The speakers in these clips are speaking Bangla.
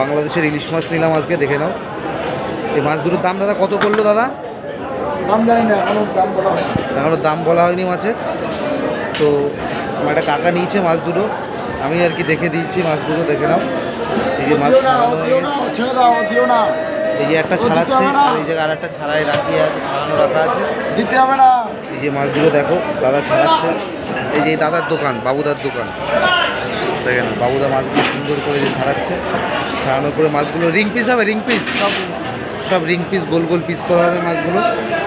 বাংলাদেশের ইলিশ মাছ নিলাম আজকে দেখে নাও। এই মাছ দুটোর দাম দাদা কত করল দাদা? দাম জানি না এখনও দাম বলা হয় এখনও দাম বলা হয়নি মাছের। তো আমার একটা কাকা নিয়েছে মাছ দুটো। আমি আর কি দেখে দিয়েছি মাছ দুটো দেখে নাও। এই যে মাছ না ছেড়ে দাও দিও এই যে একটা ছাড়াচ্ছে আর এই জায়গায় আর একটা ছাড়াই রাখি আছে ছাড়ানো রাখা আছে। দিতে হবে না। এই যে মাছগুলো দেখো দাদা ছাড়াচ্ছে। এই যে দাদার দোকান বাবুদার দোকান। দেখেন বাবুদা মাছগুলো সুন্দর করে যে ছাড়াচ্ছে। ছাড়ানোর পরে মাছগুলো রিং পিস হবে রিং পিস সব রিং পিস গোল গোল পিস করা হবে মাছগুলো।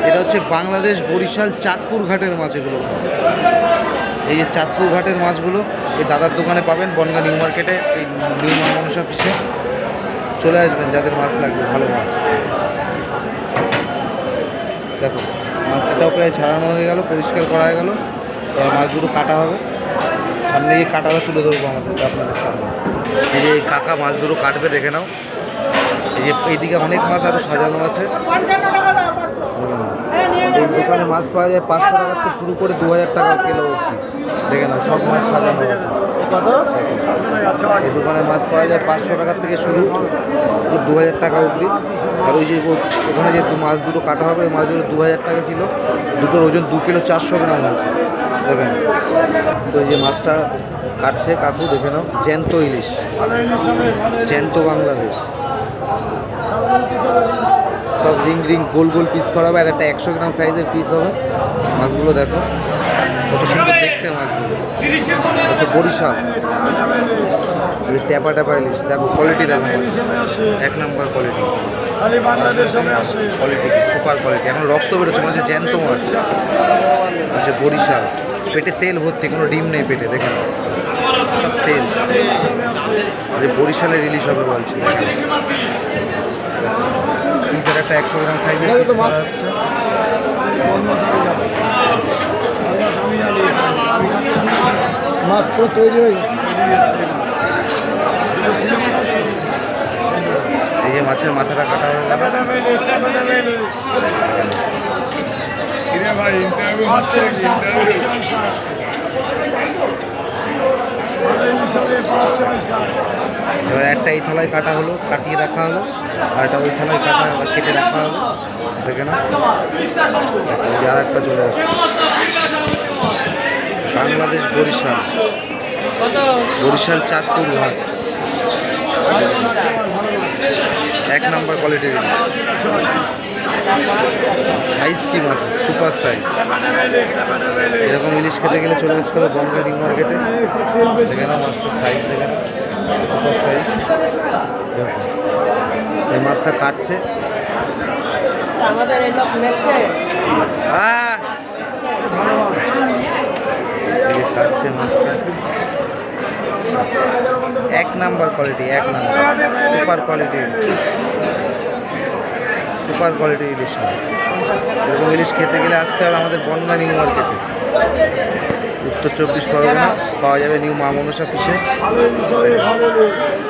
এটা হচ্ছে বাংলাদেশ বরিশাল চাঁদপুর ঘাটের মাছ এগুলো। এই যে চাঁদপুর ঘাটের মাছগুলো এই দাদার দোকানে পাবেন বনগা নিউ মার্কেটে এই নিউ মানুষ অফিসে চলে আসবেন যাদের মাছ লাগবে ভালো মাছ। দেখো মাছটাও প্রায় ছাড়ানো হয়ে গেল পরিষ্কার করা হয়ে গেল। মাছগুলো কাটা হবে। সামনে গিয়ে কাটাটা তুলে ধরবো আমাদের, আপনাদের সামনে। এই যে কাকা মাছগুলো কাটবে, দেখে নাও। এই যে এইদিকে অনেক মাছ আরও সাজানো আছে। এই দোকানে মাছ পাওয়া যায় পাঁচশো টাকা থেকে শুরু করে দু হাজার টাকা কিলো অবধি। দেখে নাও, সব মাছ সাজানো এই দোকানে মাছ পাওয়া যায় পাঁচশো টাকা থেকে শুরু দু হাজার টাকা অবধি। আর ওই যে ওখানে যে মাছ দুটো কাটা হবে, ওই মাছগুলো দু হাজার টাকা কিলো। দুটোর ওজন দু কিলো চারশো গ্রাম আছে। দেখেন তো যে মাছটা কাটছে কাকু দেখে নাও। জ্যান্ত ইলিশ। জ্যান্ত বাংলাদেশ। সব রিং রিং, গোল গোল পিস করা হবে আর একটা একশো গ্রাম সাইজের পিস হবে। মাছগুলো দেখো, কত সুন্দর দেখতে মাছগুলো। হচ্ছে বরিশাল। ট্যাপা ট্যাপা ইলিশ। দেখো কোয়ালিটি দেখো। এক নম্বর কোয়ালিটি কোয়ালিটি সুপার কোয়ালিটি এখন রক্ত বেরোচ্ছে মানে জ্যান্ত মাছ। আচ্ছা বরিশাল। পেটে তেল ভর্তি কোনো ডিম নেই পেটে দেখে নাও। সব তেল। যে বরিশালে রিলিজ হবে বলছি। পিসের একটা একশো গ্রাম সাইজের মাছ। পুরো তৈরি হয়ে এই যে মাছের মাথাটা কাটা হয়ে গেল। এবার একটা এই থালায় কাটা হলো, কাটিয়ে রাখা হলো আর একটা ওই থালায় কাটা কেটে রাখা হলো। দেখে না আর একটা চলে আসছে। বাংলাদেশ বরিশাল। বরিশাল চাঁদপুর ঘাট। এক নম্বর কোয়ালিটির সাইজ কি মাছ? সুপার সাইজ এরকম ইলিশ খেতে গেলে চলে আসতে হবে বনগা নিউ মার্কেটে। দেখে মাছটার সাইজ দেখে সুপার সাইজ এই মাছটা কাটছে। কাটছে মাছটা। এক নাম্বার কোয়ালিটি এক number. Super quality super quality ইলিশ মাছ। এরকম ইলিশ খেতে গেলে আসতে হবে আমাদের বনগা নিউ মার্কেটে। উত্তর চব্বিশ পরগনা, পাওয়া যাবে নিউ মা মনসা ফিশে।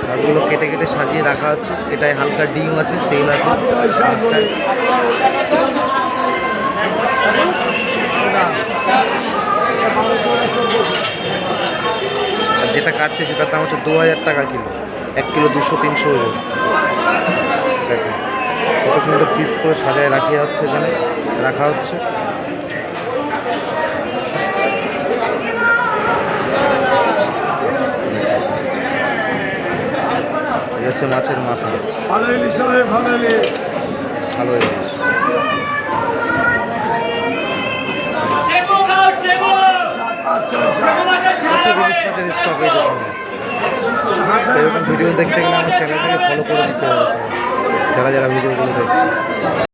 মাছগুলো কেটে কেটে সাজিয়ে রাখা হচ্ছে। এটায় হালকা ডিম আছে, তেল আছে যেটা কাটছে সেটার দাম হচ্ছে দু হাজার টাকা কিলো। এক কিলো দুশো, তিনশো ওজন সুন্দর পিস করে সাজায় রাখা হচ্ছে এখানে, রাখা হচ্ছে। মাছের মাথা। ভালো ভিডিও দেখতে গেলে আমার চ্যানেলটাকে ফলো করে দিতে হবে। যারা যারা ভিডিওগুলো দেখছে।